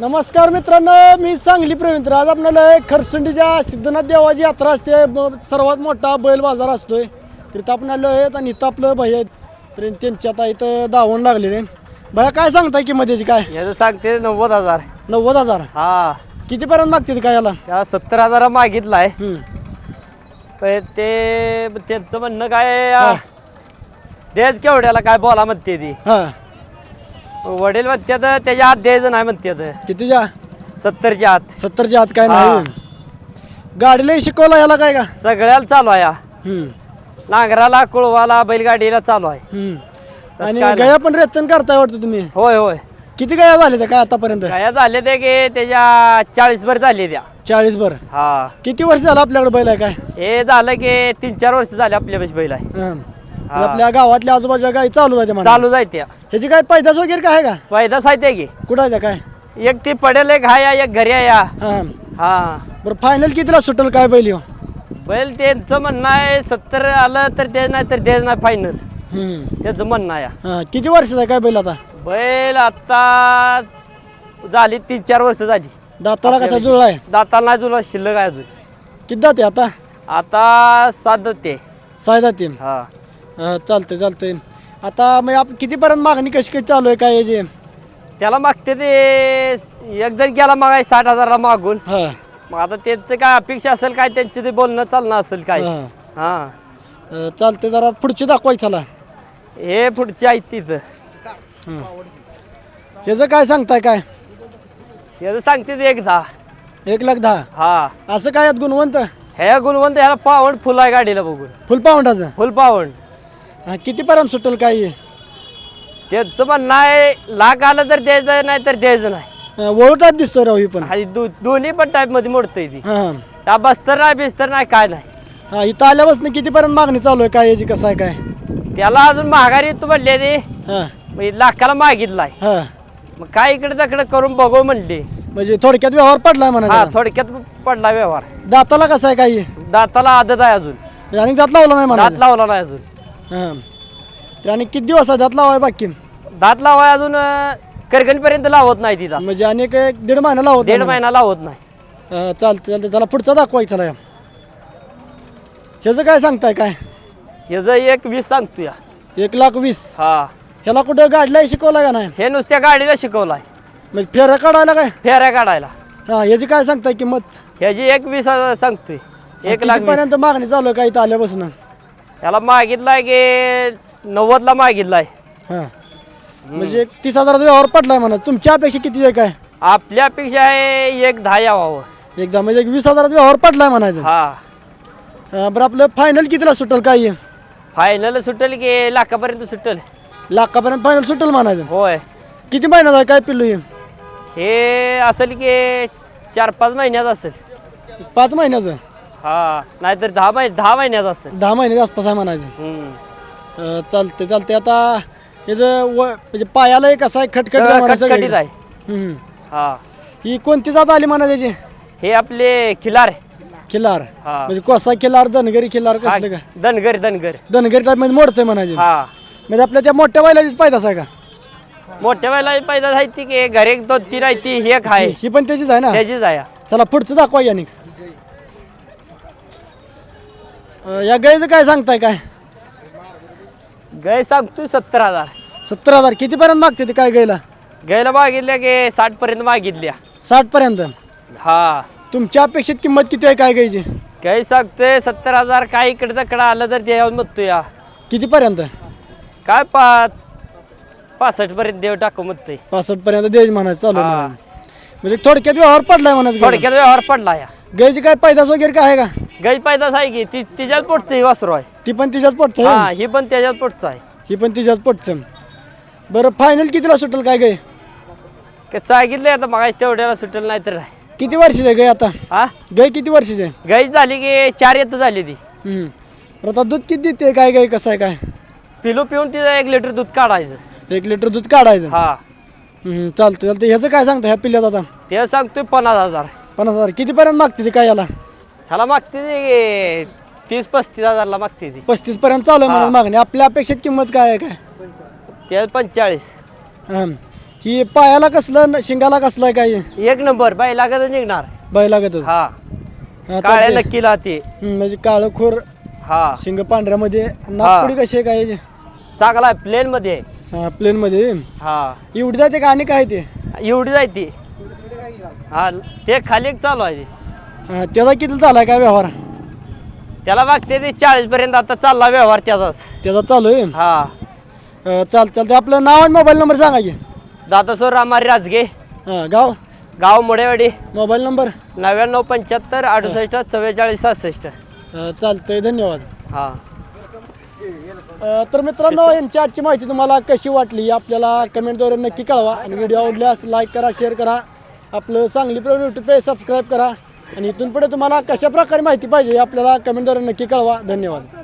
नमस्कार मित्रांनो मी सांगली प्रवीण आज आपल्याला खरसुंडीच्या सिद्धनाथ देवाची यात्रा असते. सर्वात मोठा बैल बाजार असतोय. तर इथं आपण आलो आहेत आणि इथं आपलं भाई आहेत. तर त्यांच्या आता इथं दावण लागलेले. भया काय सांगताय किंमत याची काय याचं सांगते नव्वद हजार. नव्वद हजार. हा. कितीपर्यंत मागते काय याला? त्या सत्तर हजारा मागितलाय. हम्म. पण ते त्यांचं म्हणणं काय द्यायच केवढ्याला काय बोला म्हणते ती. हा. वडील म्हणतात त्याच्या हात द्यायचं नाही म्हणतात कितीच्या? सत्तरच्या आत. सत्तरच्या आत काय हा. नाही गाडीला शिकवला याला काय का? सगळ्याला चालू आहे हा. हम्म. नांगराला कुळवाला बैलगाडीला चालू आहे. हम्म. आणि काय नाही. गया पण रेतन करताय वाटतं तुम्ही? होय होय. किती गया झाले त्या काय आतापर्यंत? काय झाले ते की त्याच्या चाळीस भर झाले त्या. चाळीस बर हा. किती वर्ष झालं आपल्याकडे बैल आहे काय? हे झालं की तीन चार वर्ष झाले आपल्या बैल आहे. हं. आपल्या गावातल्या आजूबाजूच्या गाई चालू जाते चालू जाय त्या ह्याची काय पैदास वगैरे काय आहे का? पैदास आहे ते की. कुठं आहे त्या काय? एक ती पडेल एक हाय एक घरी आहे या. हां. हा. बरं फायनल कितीला सुटेल काय बैल ह्यो? बैल त्यांचं म्हणणं आहे सत्तर आलं तर ते नाही तर ते नाही फायनल. त्याचं म्हणणं आहे. हां किती वर्षाचा आहे काय बैल आता? बैल आता झाली तीन चार वर्ष झाली. दाताला कसा जुळला आहे दाताला नाही जुला शिल्लक आहे अजून. किती जाते आता? आता सात ते साय जाते. हा. चालते चालते आता मग आप कितीपर्यंत मागणी कशी कशी चालू आहे काय याची? त्याला मागते ते एक जण गेला मागाय साठ हजारला मागून. हां. मग आता त्यांचं काय अपेक्षा असेल काय त्यांचे ते बोलणं चालणं असेल काय. हां. हा. अं, चालते जरा पुढची दाखवायची चला. हे पुढचे आहेत तिथं. ह्याचं काय सांगताय काय? याचं सांगते ते एक दहा एक लाख दहा. हा. असं काय आहेत गुणवंत? हे गुणवंत ह्याला पावण फुल आहे गाडीला बघून. फुल पाऊंडाचं फुल पावण. हां कितीपर्यंत सुटेल काय हे? त्यांचं म्हणणं आहे लाख आलं तर द्यायचं नाही तर द्यायचं नाही. अं, वळूटात दिसतोय राव ही पण. दो दोन्ही पण टाईपमध्ये मोडतंय ती. हां. बस्तर नाही बिस्तर नाही काय नाही. हा इथं आल्यापासून कितीपर्यंत मागणी चालू आहे काय याची कसं आहे काय? त्याला अजून महागारी तू म्हणले ते. हां. मग लाखाला मागितलाय. हां. मग काय इकडे तिकडे करून बघू म्हणले. म्हणजे थोडक्यात व्यवहार पडलाय हा म्हणा थोडक्यात पडला व्यवहार. दाताला कसं आहे काय दाताला आदत आहे अजून. म्हणजे आणि दात लावला नाही म्हणा. दात लावला नाही अजून. हां. तर आणि किती दिवस दात लावाय बाकी? दात लावाय अजून करगणपर्यंत लावत नाही तिथं. म्हणजे आणि एक दीड महिना लावत दीड महिना लावत नाही. चालते चालते त्याला पुढचा दाखवायचा चला ह्याचं काय सांगताय काय? ह्याचं एक वीस सांगतो या एक लाख वीस. हा. ह्याला कुठं गाडीला शिकवला का नाही? हे नुसत्या गाडीला शिकवलाय. म्हणजे फेऱ्या काढायला काय? फेऱ्या काढायला. हां याची काय सांगताय किंमत? ह्याची एक वीस हजार सांगतोय. एक लाख वीस. पर्यंत मागणी चालू आहे काय इथं आल्यापासून? याला मागितलाय की नव्वदला मागितलाय. हां. म्हणजे एक तीस हजाराचा व्यवहार पडलाय म्हणा. तुमच्या अपेक्षा किती आहे काय? आपल्या अपेक्षा आहे एक दहा यावावं. एकदा म्हणजे एक वीस हजाराचा व्यवहार पडलाय म्हणायचं. हा. बरं आपलं फायनल कितीला सुटेल काय? आहे? फायनल सुटेल की लाखापर्यंत सुटेल. लाखापर्यंत फायनल सुटेल म्हणायचं. होय. किती महिन्यात आहे काय पिल्लू हे? हे असेल की चार पाच महिन्यात असेल. पाच महिन्याचं? हा नाहीतर दहा महिने दहा महिन्यात असेल. दहा महिन्याच्या आसपास आहे म्हणायचं. हम्म. अं, चालते चालते आता याचं व म्हणजे पायाला एक असा आहे? खटखट सगळं आहे खटखटीत. आहे. हम्म. हा. ही कोणती जात आली म्हणा त्याची हे आपले खिलार. खिलार. हा. म्हणजे कोसा खिलार धनगरी खिलार कसलं का? धनगर धनगर. धनगरी टाईपमध्ये मोडतंय म्हणायचे. हा. म्हणजे आपल्या त्या मोठ्या बैलाचीच पायदास आहे का? मोठ्या वेळेला पैदा आहे ती की घरी एक दोन तीन आहे ती ही एक आहे. ही पण त्याचीच आहे ना? त्याचीच आहे. चला पुढचं दाखवा याने. या गाईचं काय सांगताय काय? गाय सांगतोय सत्तर हजार. सत्तर हजार. कितीपर्यंत मागते ते काय गायला गायला मागितल्या की साठ पर्यंत मागितल्या. साठ पर्यंत हा. तुमच्या अपेक्षित किंमत किती आहे काय गायची गाय सांगतोय सत्तर हजार. काय इकडे तिकडे आलं तर द्यावं म्हणतो या कितीपर्यंत? काय पाच पासष्ट पर्यंत देव टाकू म्हणतोय. पासष्ट पर्यंत द्यायची म्हणायचं चालू आहे हा. म्हणायचं. म्हणजे थोडक्यात व्यवहार पडलाय म्हणायचं. थोडक्यात व्यवहार पडला या गायची काय पैदास वगैरे काय आहे का? गाई पैदास आहे की ती तिच्याच पोटचं वासरू आहे. ती पण तिच्याच पोटचं हा आहे? ही पण त्याच्याच पोटचं आहे. ही पण तिच्याच पोटचं. बरं फायनल कितीला सुटेल काय गाय कसं सांगितलंय आता मग तेवढ्याला सुटेल नाही तर नाही. किती वर्षाची आहे गाय आता? हा? गाय किती वर्षाची? आहे गाई झाली की चार येत झाली ती. हम्म. बरं आता दूध किती देते काय गाय कसं आहे काय? पिलू पिऊन तिचं एक लिटर दूध काढायचं. एक लिटर दूध काढायचं? हा. हम्म, चालतं चालतं ह्याचं काय सांगता ह्या पिल्ल्यात आता? ते सांगतोय पन्नास हजार. पन्नास हजार. कितीपर्यंत मागते ती काय याला? ह्याला मागते ते तीस पस्तीस हजारला मागते ती. पस्तीस पर्यंत चालू आहे म्हणून मागणी. आपल्या अपेक्षित किंमत काय आहे काय? ते पंचेचाळीस. हां ही पायाला कसलं न- शिंगाला कसलं आहे काय? एक नंबर बाई लागत निघणार. बैलागतच हा. हा, काळ्या चालतंय. नक्कीला ते. हं, म्हणजे काळं खोर हा. शिंग पांढऱ्यामध्ये. नागपुडी कशी आहे काय? चांगला प्लेन मध्ये आहे. प्लेन मध्ये हा. एवढी जाते का आणि काय ते? एवढी जाय ती. हा ते खाली एक चालू आहे. त्याचा किती झालाय काय व्यवहार? त्याला मागते ते चाळीस पर्यंत आता चालला व्यवहार त्याचाच. त्याचा चालू आहे? हा. अं, चाल चालते आपलं नाव आणि मोबाईल नंबर सांगा की. दादासोर रामारी राजगे. हा गाव? गाव मोडेवाडी. Mobile number? नव्याण्णव पंच्याहत्तर अडुसष्ट चव्वेचाळीस सहासष्ट. अं, चालतंय. धन्यवाद. हा. अ, तर मित्रांनो यांची आजची माहिती तुम्हाला कशी वाटली आपल्याला कमेंटद्वारे नक्की कळवा. आणि व्हिडिओ आवडल्यास लाईक करा शेअर करा. आपलं Sangli Praveen YouTube page subscribe करा. आणि इथून पुढे तुम्हाला कशा प्रकारे माहिती पाहिजे हे आपल्याला कमेंटद्वारे नक्की कळवा. धन्यवाद.